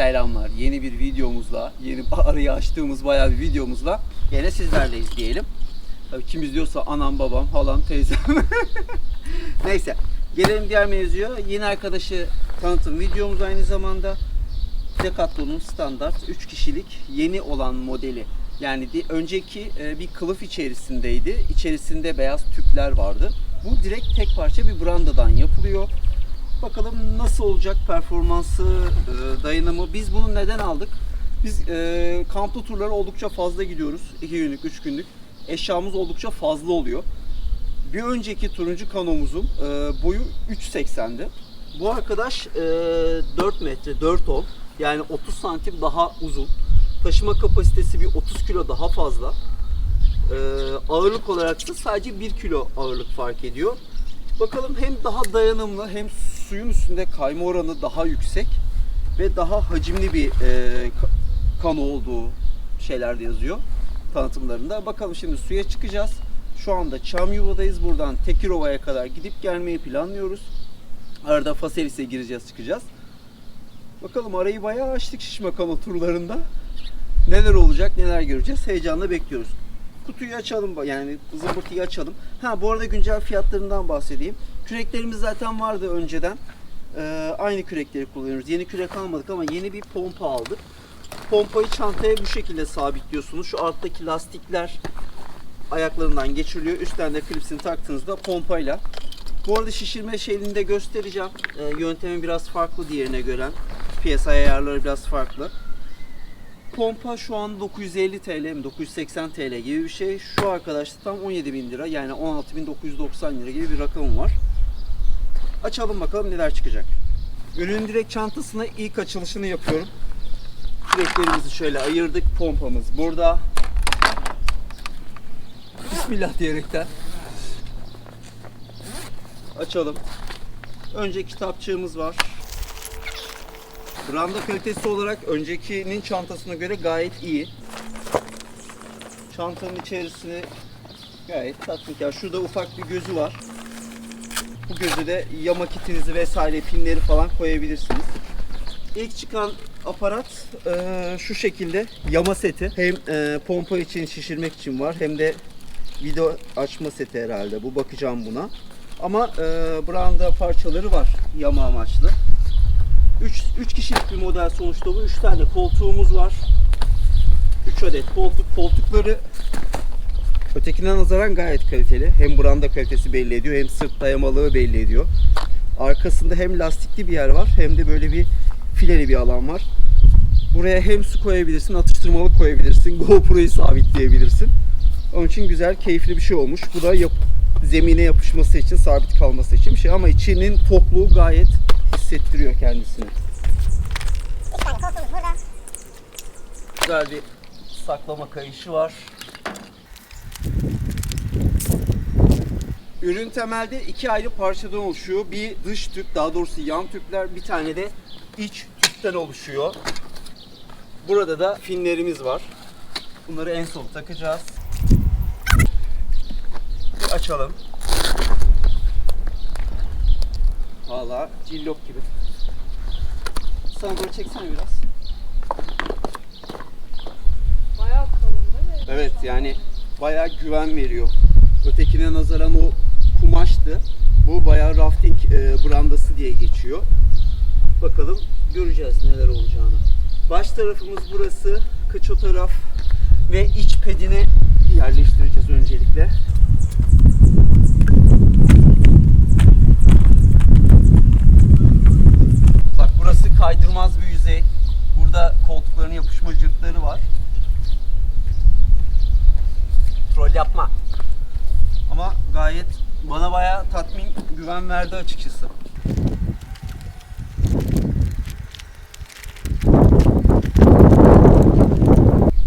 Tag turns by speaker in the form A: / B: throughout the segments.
A: Selamlar. Yeni bir videomuzla, yeni arayı açtığımız bayağı bir videomuzla yine sizlerleyiz diyelim. Tabii kim izliyorsa anam, babam, halam, teyzem. Neyse. Gelelim diğer mevzuya. Yeni arkadaşı tanıtım videomuz aynı zamanda. Decathlon'un standart 3 kişilik yeni olan modeli. Yani önceki e, bir kılıf içerisindeydi. İçerisinde beyaz tüpler vardı. Bu direkt tek parça bir brandadan yapılıyor. Bakalım nasıl olacak performansı, e, dayanımı. Biz bunu neden aldık? Biz e, kamplı turlara oldukça fazla gidiyoruz. 2 günlük, 3 günlük. Eşyamız oldukça fazla oluyor. Bir önceki turuncu kanomuzun e, boyu 3.80'di. Bu arkadaş e, 4 metre, 4 ol. Yani 30 santim daha uzun. Taşıma kapasitesi bir 30 kilo daha fazla. E, ağırlık olarak da sadece 1 kilo ağırlık fark ediyor. Bakalım hem daha dayanımlı hem suyun üstünde kayma oranı daha yüksek ve daha hacimli bir e, ka- kano olduğu şeylerde yazıyor tanıtımlarında. Bakalım şimdi suya çıkacağız. Şu anda Çamyuva'dayız. Buradan Tekirova'ya kadar gidip gelmeyi planlıyoruz. Arada Faselis'e gireceğiz çıkacağız. Bakalım arayı bayağı açtık şişme kano turlarında. Neler olacak neler göreceğiz heyecanla bekliyoruz. Kutuyu açalım yani zımbırtıyı açalım. Ha bu arada güncel fiyatlarından bahsedeyim. Küreklerimiz zaten vardı önceden. Ee, aynı kürekleri kullanıyoruz. Yeni kürek almadık ama yeni bir pompa aldık. Pompayı çantaya bu şekilde sabitliyorsunuz. Şu alttaki lastikler ayaklarından geçiriliyor. Üstten de klipsini taktığınızda pompayla. Bu arada şişirme şeyini de göstereceğim. Ee, yöntemi biraz farklı diğerine göre. PSI ayarları biraz farklı. Pompa şu an 950 TL mi 980 TL gibi bir şey. Şu arkadaşta tam 17.000 lira yani 16.990 lira gibi bir rakamı var. Açalım bakalım neler çıkacak. Ürünün direkt çantasına ilk açılışını yapıyorum. Küreklerimizi şöyle ayırdık. Pompamız burada. Bismillah diyerekten. Açalım. Önce kitapçığımız var. Branda kalitesi olarak öncekinin çantasına göre gayet iyi. Çantanın içerisini gayet tatminkar. Şurada ufak bir gözü var. Bu gözü de yama kitinizi vesaire pinleri falan koyabilirsiniz. İlk çıkan aparat eee, şu şekilde yama seti. Hem eee, pompa için şişirmek için var hem de video açma seti herhalde. Bu bakacağım buna. Ama eee branda parçaları var yama amaçlı. 3 3 kişilik bir model sonuçta bu. 3 tane koltuğumuz var. 3 adet koltuk. Koltukları ötekine nazaran gayet kaliteli. Hem branda kalitesi belli ediyor hem sırt dayamalığı belli ediyor. Arkasında hem lastikli bir yer var hem de böyle bir fileli bir alan var. Buraya hem su koyabilirsin, atıştırmalık koyabilirsin, GoPro'yu sabitleyebilirsin. Onun için güzel, keyifli bir şey olmuş. Bu da yap- zemine yapışması için, sabit kalması için bir şey. Ama içinin tokluğu gayet hissettiriyor kendisini. Güzel bir saklama kayışı var. Ürün temelde iki ayrı parçadan oluşuyor. Bir dış tüp, daha doğrusu yan tüpler, bir tane de iç tüpten oluşuyor. Burada da finlerimiz var. Bunları en son takacağız. Açalım. Valla cillop gibi. Sana doğru çeksene biraz.
B: Bayağı kalın değil mi?
A: Evet yani bayağı güven veriyor. Ötekine nazaran o kumaştı. Bu bayağı rafting e, brandası diye geçiyor. Bakalım göreceğiz neler olacağını. Baş tarafımız burası. Kıç o taraf ve iç pedine yerleştireceğiz öncelikle. Burası kaydırmaz bir yüzey. Burada koltukların yapışma cırtları var. Troll yapma. Ama gayet bana bayağı tatmin, güven verdi açıkçası.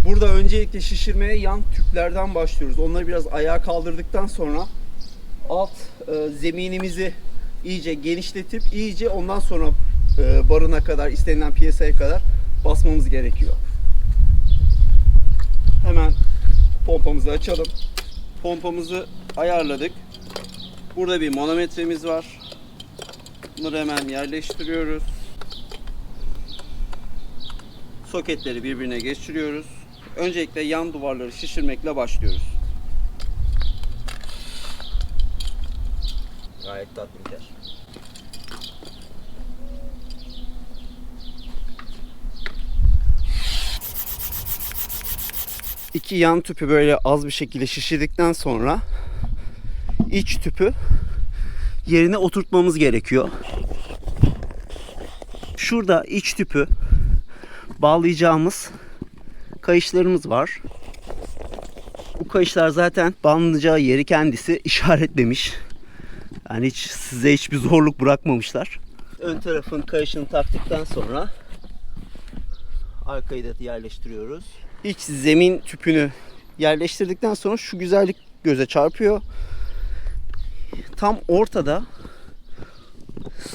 A: Burada öncelikle şişirmeye yan tüplerden başlıyoruz. Onları biraz ayağa kaldırdıktan sonra alt e, zeminimizi iyice genişletip iyice ondan sonra barına kadar istenilen piyasaya kadar basmamız gerekiyor. Hemen pompamızı açalım. Pompamızı ayarladık. Burada bir manometremiz var. Bunları hemen yerleştiriyoruz. Soketleri birbirine geçiriyoruz. Öncelikle yan duvarları şişirmekle başlıyoruz. Gayet tatminkar. İki yan tüpü böyle az bir şekilde şişirdikten sonra iç tüpü yerine oturtmamız gerekiyor. Şurada iç tüpü bağlayacağımız kayışlarımız var. Bu kayışlar zaten bağlanacağı yeri kendisi işaretlemiş. Yani hiç size hiçbir zorluk bırakmamışlar. Ön tarafın kayışını taktıktan sonra arkayı da yerleştiriyoruz. İç zemin tüpünü yerleştirdikten sonra şu güzellik göze çarpıyor. Tam ortada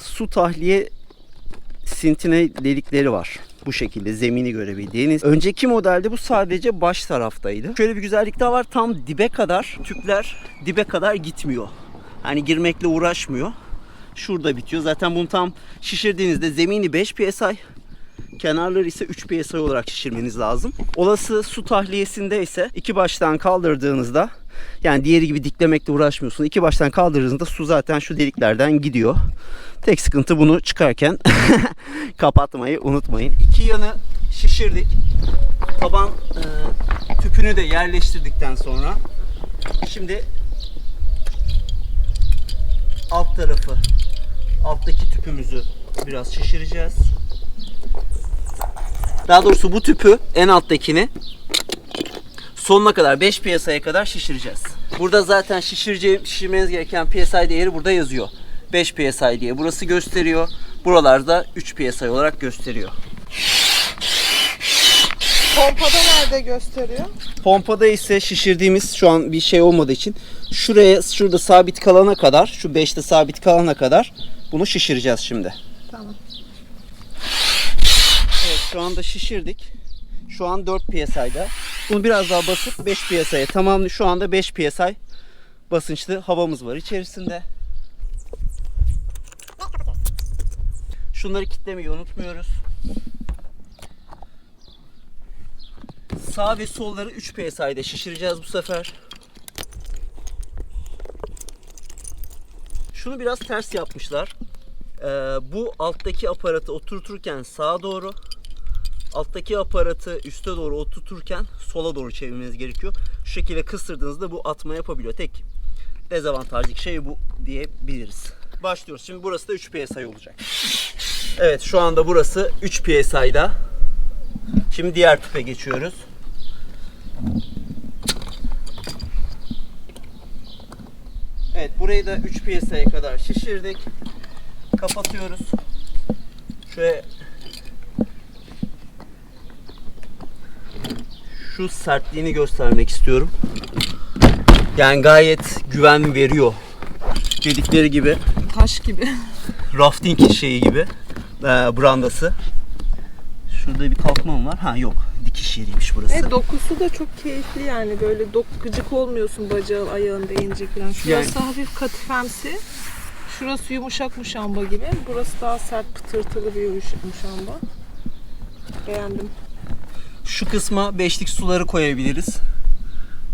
A: su tahliye sintine delikleri var. Bu şekilde zemini görebildiğiniz. Önceki modelde bu sadece baş taraftaydı. Şöyle bir güzellik daha var. Tam dibe kadar tüpler dibe kadar gitmiyor. Hani girmekle uğraşmıyor. Şurada bitiyor. Zaten bunu tam şişirdiğinizde zemini 5 psi, kenarları ise 3 psi olarak şişirmeniz lazım. Olası su tahliyesinde ise iki baştan kaldırdığınızda yani diğeri gibi diklemekle uğraşmıyorsun. İki baştan kaldırdığınızda su zaten şu deliklerden gidiyor. Tek sıkıntı bunu çıkarken kapatmayı unutmayın. İki yanı şişirdik. Taban e, tüpünü de yerleştirdikten sonra şimdi alt tarafı alttaki tüpümüzü biraz şişireceğiz. Daha doğrusu bu tüpü en alttakini sonuna kadar 5 piyasaya kadar şişireceğiz. Burada zaten şişireceğim, şişirmeniz gereken PSI değeri burada yazıyor. 5 PSI diye burası gösteriyor. Buralarda 3 PSI olarak gösteriyor.
B: Pompada nerede gösteriyor?
A: Pompada ise şişirdiğimiz şu an bir şey olmadığı için şuraya şurada sabit kalana kadar şu 5'te sabit kalana kadar bunu şişireceğiz şimdi.
B: Tamam.
A: Şu anda şişirdik. Şu an 4 PSI'da. Bunu biraz daha basıp 5 PSI'ye tamam şu anda 5 PSI basınçlı havamız var içerisinde. Şunları kitlemeyi unutmuyoruz. Sağ ve solları 3 PSI'de şişireceğiz bu sefer. Şunu biraz ters yapmışlar. Ee, bu alttaki aparatı oturturken sağa doğru, alttaki aparatı üste doğru oturturken sola doğru çevirmeniz gerekiyor. Şu şekilde kısırdığınızda bu atma yapabiliyor. Tek dezavantajlı şey bu diyebiliriz. Başlıyoruz. Şimdi burası da 3 PSI olacak. Evet şu anda burası 3 PSI'da. Şimdi diğer tüpe geçiyoruz. Evet burayı da 3 PSI'ye kadar şişirdik. Kapatıyoruz. Şöyle şu sertliğini göstermek istiyorum. Yani gayet güven veriyor. Dedikleri gibi
B: Taş gibi.
A: rafting şeyi gibi e, brandası. Şurada bir kalkmam var. Ha yok. Dikiş yeriymiş burası.
B: E dokusu da çok keyifli yani böyle dok gıcık olmuyorsun bacağın ayağın değince falan. Şurası
A: Yani-
B: hafif katifemsi. Şurası yumuşak muşamba gibi. Burası daha sert pıtırtılı bir yumuşak muşamba. Beğendim.
A: Şu kısma beşlik suları koyabiliriz.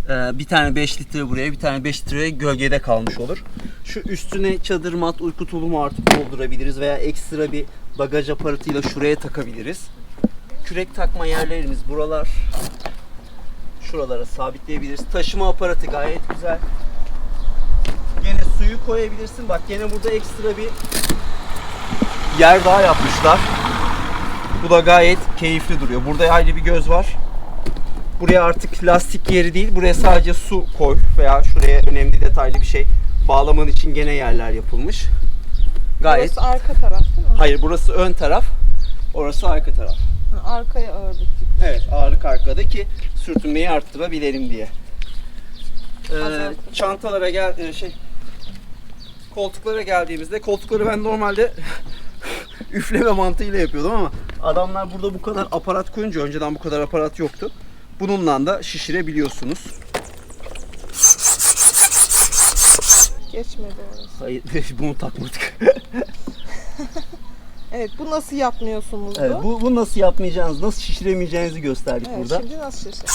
A: Ee, bir tane 5 litre buraya, bir tane 5 litre gölgede kalmış olur. Şu üstüne çadır mat, uyku tulumu artık doldurabiliriz veya ekstra bir bagaj aparatıyla şuraya takabiliriz. Kürek takma yerlerimiz buralar. Şuralara sabitleyebiliriz. Taşıma aparatı gayet güzel. Gene suyu koyabilirsin. Bak gene burada ekstra bir yer daha yapmışlar. Bu da gayet keyifli duruyor. Burada ayrı bir göz var. Buraya artık lastik yeri değil, buraya sadece su koy veya şuraya önemli detaylı bir şey bağlaman için gene yerler yapılmış. Gayet.
B: Burası arka taraf değil mi?
A: Hayır, burası ön taraf. Orası arka taraf.
B: Ha, Arkaya ağırlık
A: Evet, ağırlık arkada ki sürtünmeyi arttırabilelim diye. Ee, çantalara gel e, şey koltuklara geldiğimizde koltukları ben normalde üfleme mantığıyla yapıyordum ama adamlar burada bu kadar aparat koyunca önceden bu kadar aparat yoktu. Bununla da şişirebiliyorsunuz.
B: Geçmedi orası.
A: Hayır bunu takmadık.
B: Evet bu nasıl yapmıyorsunuz
A: Evet, bu, bu nasıl yapmayacağınızı, nasıl şişiremeyeceğinizi gösterdik
B: Evet,
A: burada.
B: şimdi nasıl şişir?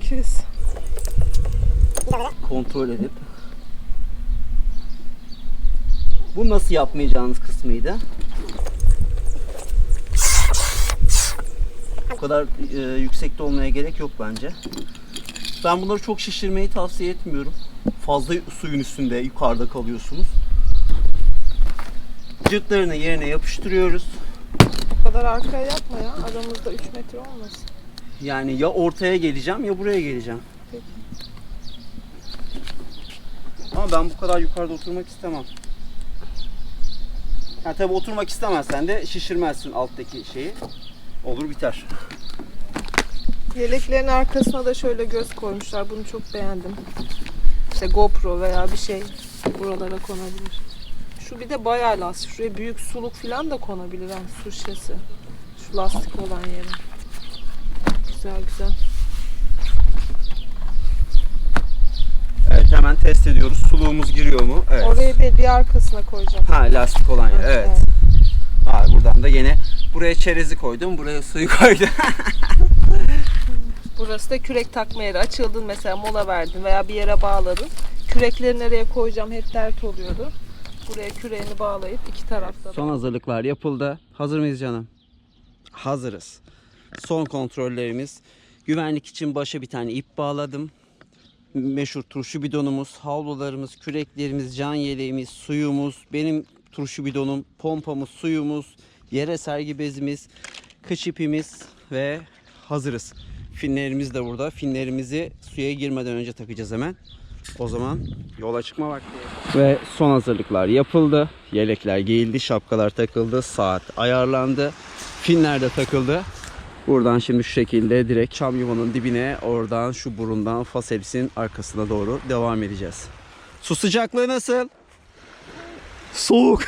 B: Küs.
A: Kontrol edip. Bu nasıl yapmayacağınız kısmıydı. O kadar e, yüksekte olmaya gerek yok bence. Ben bunları çok şişirmeyi tavsiye etmiyorum. Fazla suyun üstünde yukarıda kalıyorsunuz. Cırtlarını yerine yapıştırıyoruz.
B: Bu kadar arkaya yapma ya. Aramızda 3 metre olmasın.
A: Yani ya ortaya geleceğim ya buraya geleceğim.
B: Peki.
A: Ama ben bu kadar yukarıda oturmak istemem. Ha tabi oturmak istemezsen de şişirmezsin alttaki şeyi. Olur biter.
B: Yeleklerin arkasına da şöyle göz koymuşlar. Bunu çok beğendim. İşte GoPro veya bir şey buralara konabilir. Şu bir de bayağı lastik. Şuraya büyük suluk falan da konabilir. Yani su şişesi. Şu lastik olan yere. Güzel güzel.
A: Evet hemen test ediyoruz. Suluğumuz giriyor mu? Evet.
B: Oraya değil bir arkasına koyacağım.
A: Ha lastik olan yer.
B: Evet,
A: Evet. Ha, buradan da yine buraya çerezi koydum. Buraya suyu koydum.
B: Burası da kürek takma yeri. Açıldın mesela mola verdin veya bir yere bağladın. Kürekleri nereye koyacağım hep dert oluyordu. Buraya küreğini bağlayıp iki tarafta.
A: Son hazırlıklar yapıldı. Hazır mıyız canım? Hazırız. Son kontrollerimiz. Güvenlik için başa bir tane ip bağladım. Meşhur turşu bidonumuz, havlularımız, küreklerimiz, can yeleğimiz, suyumuz, benim turşu bidonum, pompamız, suyumuz, yere sergi bezimiz, kış ipimiz ve hazırız. Finlerimiz de burada. Finlerimizi suya girmeden önce takacağız hemen. O zaman yola çıkma vakti. Ve son hazırlıklar yapıldı. Yelekler giyildi, şapkalar takıldı, saat ayarlandı. Finler de takıldı. Buradan şimdi şu şekilde direkt çam yuvanın dibine oradan şu burundan Faselis'in arkasına doğru devam edeceğiz. Su sıcaklığı nasıl? Soğuk.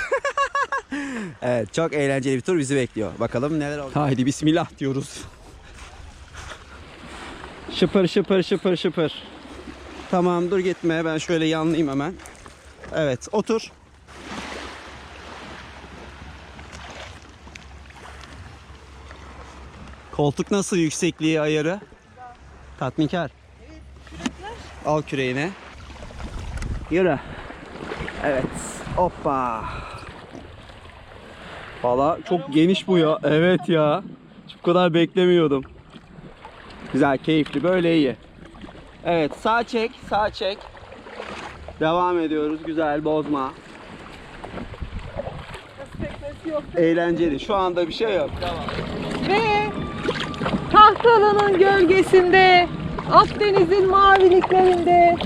A: evet çok eğlenceli bir tur bizi bekliyor. Bakalım neler olacak. Haydi bismillah diyoruz. Şıpır şıpır şıpır şıpır. Tamam dur gitme ben şöyle yanlayayım hemen. Evet otur. Koltuk nasıl yüksekliği ayarı? Tatminkar. Al küreğini. Yürü. Evet. Hoppa. Valla çok geniş bu ya. Evet ya. Hiç bu kadar beklemiyordum. Güzel, keyifli. Böyle iyi. Evet, sağ çek, sağ çek. Devam ediyoruz. Güzel, bozma. Eğlenceli. Şu anda bir şey yok.
B: Ve Tahtalı'nın gölgesinde Akdeniz'in maviliklerinde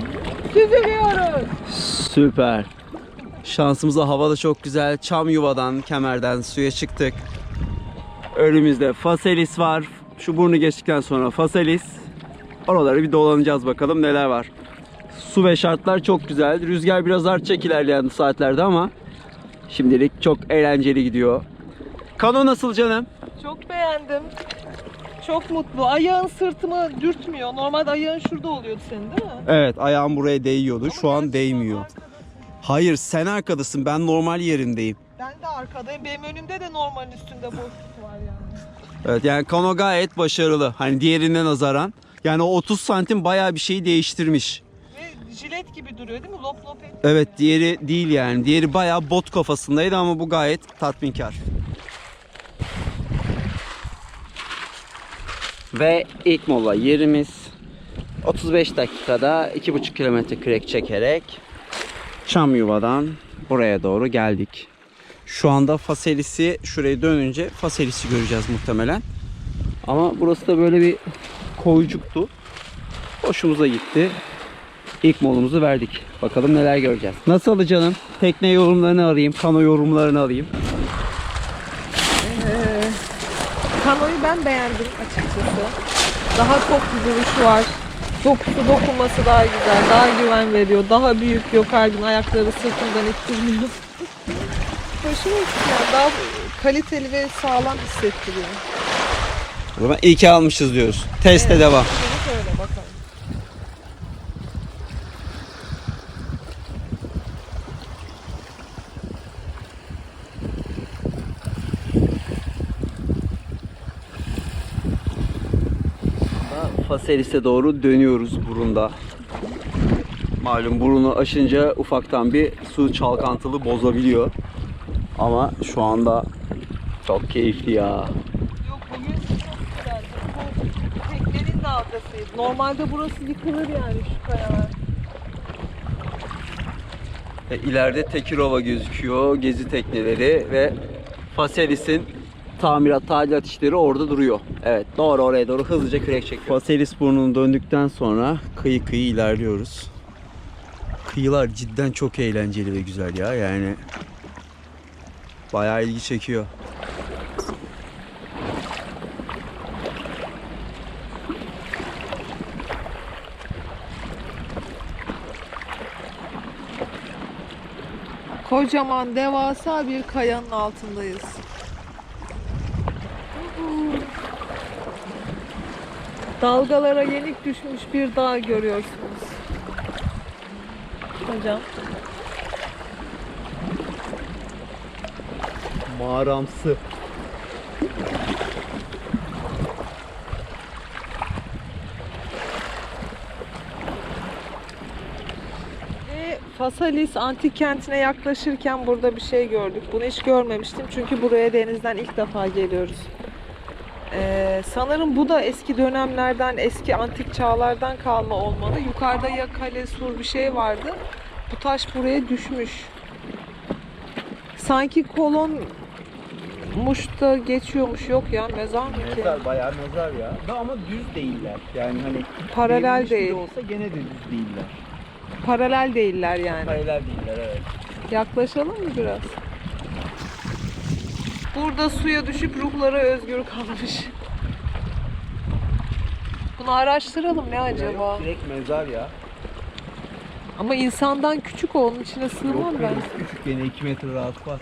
B: süzülüyoruz.
A: Süper. Şansımıza hava da çok güzel. Çam yuvadan, kemerden suya çıktık. Önümüzde Faselis var. Şu burnu geçtikten sonra Faselis. Oraları bir dolanacağız bakalım neler var. Su ve şartlar çok güzel. Rüzgar biraz artacak ilerleyen saatlerde ama şimdilik çok eğlenceli gidiyor. Kano nasıl canım?
B: Çok beğendim. Çok mutlu. Ayağın sırtımı dürtmüyor. Normalde ayağın şurada oluyordu senin değil mi?
A: Evet ayağım buraya değiyordu. Şu
B: Ama
A: an
B: gerçi
A: değmiyor.
B: arkada-
A: Hayır sen arkadasın ben normal yerindeyim.
B: Ben de arkadayım. Benim önümde de normalin üstünde boşluk var yani.
A: Evet yani kano gayet başarılı. Hani diğerine nazaran. Yani o 30 santim bayağı bir şeyi değiştirmiş.
B: Ve jilet gibi duruyor değil mi? Lop lop et.
A: Evet diğeri değil yani. Diğeri bayağı bot kafasındaydı ama bu gayet tatminkar. Ve ilk mola yerimiz 35 dakikada 2,5 kilometre kürek çekerek Çam yuvadan buraya doğru geldik. Şu anda Faselis'i şuraya dönünce Faselis'i göreceğiz muhtemelen. Ama burası da böyle bir koyucuktu. Hoşumuza gitti. İlk molumuzu verdik. Bakalım neler göreceğiz. Nasıl canım? Tekne yorumlarını alayım, kano yorumlarını alayım.
B: Ee, kanoyu ben beğendim açıkçası. Daha bir duruşu var. Dokusu dokunması daha güzel, daha güven veriyor. Daha büyük yok her gün ayakları sırtından ittirmiyor. Hoşuma gitti yani. Daha kaliteli ve sağlam hissettiriyor.
A: O zaman iyi ki almışız diyoruz. Teste
B: Evet.
A: devam.
B: Şimdi öyle bakalım.
A: Faselis'e doğru dönüyoruz burunda. Malum burunu aşınca ufaktan bir su çalkantılı bozabiliyor. Ama şu anda çok keyifli ya.
B: Yok bugün çok güzeldi. Bu teknenin dalgasıydı. Normalde burası yıkılır yani şu kayalar.
A: İleride Tekirova gözüküyor. Gezi tekneleri ve Faselis'in tamirat, tadilat işleri orada duruyor. Evet doğru oraya doğru hızlıca kürek çekiyor. Faselis burnunu döndükten sonra kıyı kıyı ilerliyoruz. Kıyılar cidden çok eğlenceli ve güzel ya yani. Bayağı ilgi çekiyor.
B: Kocaman devasa bir kayanın altındayız. Dalgalara yenik düşmüş bir dağ görüyorsunuz. Hocam.
A: Mağaramsı.
B: Ve Fasalis antik kentine yaklaşırken burada bir şey gördük. Bunu hiç görmemiştim çünkü buraya denizden ilk defa geliyoruz. Ee, sanırım bu da eski dönemlerden, eski antik çağlardan kalma olmalı. Yukarıda ya kale, sur bir şey vardı. Bu taş buraya düşmüş. Sanki kolonmuş da geçiyormuş. Yok ya mezar mı ki?
A: Mezar bayağı mezar ya. Da ama düz değiller. Yani hani
B: Paralel değil.
A: olsa gene de düz değiller.
B: Paralel değiller yani.
A: Paralel değiller evet.
B: Yaklaşalım mı biraz? Burada suya düşüp ruhları özgür kalmış. Bunu araştıralım ne acaba?
A: Yok, direkt mezar ya.
B: Ama insandan küçük o, onun içine sığmam ben.
A: deniz küçük gene 2 metre rahat var.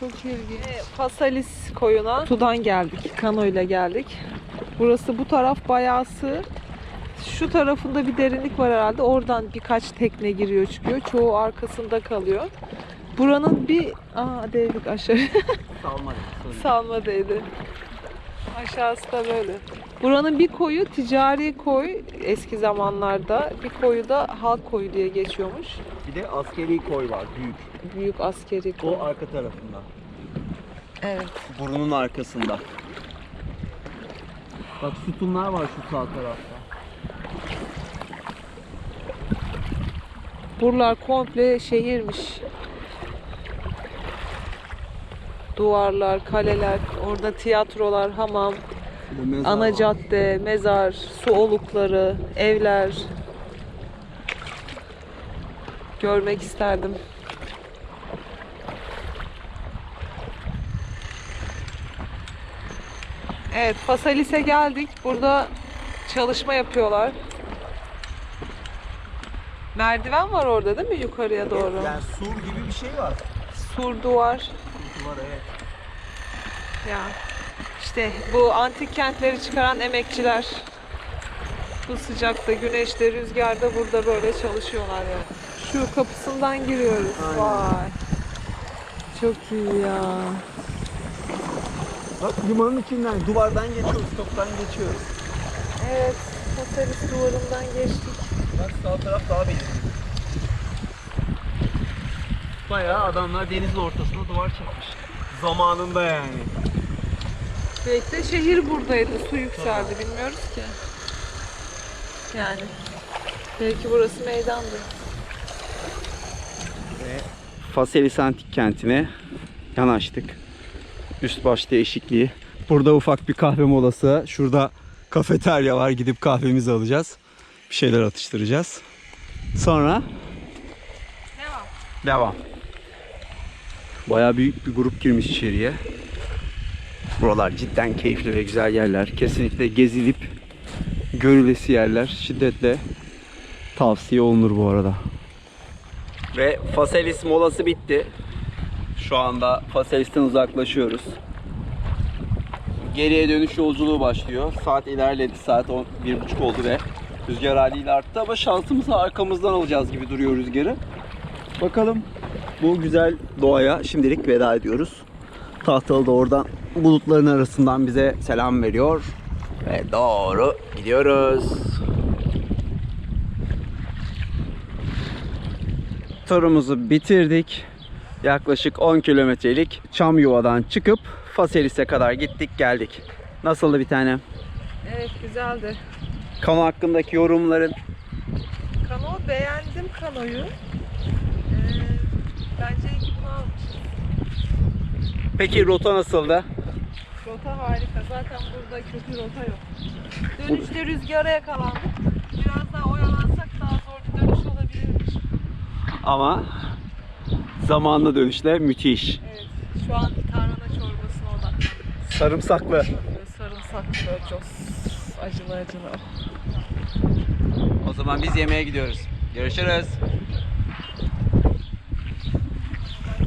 B: Çok ilginç. Fasalis koyuna sudan geldik. Kano ile geldik. Burası bu taraf bayağı sığ. Şu tarafında bir derinlik var herhalde. Oradan birkaç tekne giriyor çıkıyor. Çoğu arkasında kalıyor. Buranın bir... Aa devrik aşağı.
A: Salma.
B: Salmadaydı. Aşağısı da böyle. Buranın bir koyu ticari koy eski zamanlarda. Bir koyu da halk koyu diye geçiyormuş.
A: Bir de askeri koy var büyük.
B: Büyük askeri koy.
A: O arka tarafında.
B: Evet.
A: Burunun arkasında. Bak sütunlar var şu sağ tarafta.
B: Buralar komple şehirmiş. Duvarlar, kaleler, orada tiyatrolar, hamam,
A: mezar
B: ana
A: var.
B: cadde, mezar, su olukları, evler. Görmek isterdim. Evet, Fasalis'e geldik. Burada çalışma yapıyorlar. Merdiven var orada değil mi yukarıya doğru?
A: Yani sur gibi bir şey var.
B: Sur duvar.
A: Var evet.
B: Ya işte bu antik kentleri çıkaran emekçiler bu sıcakta, güneşte, rüzgarda burada böyle çalışıyorlar ya. Şu kapısından giriyoruz.
A: Aynen.
B: Vay. Çok iyi ya.
A: Bak limanın içinden duvardan geçiyoruz, toptan geçiyoruz.
B: Evet, Pasaris duvarından geçtik.
A: Bak sağ taraf daha belirgin. Bayağı adamlar denizin ortasına duvar çekmiş. Zamanında yani.
B: Belki de şehir buradaydı, su yükseldi bilmiyoruz ki. Yani. Belki burası meydandı.
A: Faselis Antik Kenti'ne yanaştık. Üst baş değişikliği. Burada ufak bir kahve molası. Şurada kafeterya var. Gidip kahvemizi alacağız. Bir şeyler atıştıracağız. Sonra
B: Devam.
A: devam. Bayağı büyük bir grup girmiş içeriye. Buralar cidden keyifli ve güzel yerler. Kesinlikle gezilip görülesi yerler. Şiddetle tavsiye olunur bu arada. Ve Faselis molası bitti. Şu anda Faselis'ten uzaklaşıyoruz. Geriye dönüş yolculuğu başlıyor. Saat ilerledi. Saat 11.30 oldu ve rüzgar haliyle arttı ama şansımızı arkamızdan alacağız gibi duruyor rüzgarı. Bakalım bu güzel doğaya şimdilik veda ediyoruz. Tahtalı da oradan bulutların arasından bize selam veriyor. Ve doğru gidiyoruz. Turumuzu bitirdik. Yaklaşık 10 kilometrelik Çamyuva'dan çıkıp Faselis'e kadar gittik geldik. Nasıldı bir tane?
B: Evet güzeldi.
A: Kano hakkındaki yorumların
B: Kano beğendim kanoyu. Ee, bence iyi ki bunu almışız.
A: Peki rota nasıldı?
B: Rota harika. Zaten burada kötü rota yok. Dönüşte rüzgara yakalandık. Biraz daha oyalansak daha zor bir dönüş olabilirmiş.
A: Ama zamanla dönüşle müthiş.
B: Evet. Şu an tarhana çorbasına odaklandık.
A: Sarımsaklı.
B: Sarımsaklı, böyle çok acılı acılı.
A: O zaman biz yemeğe gidiyoruz. Görüşürüz.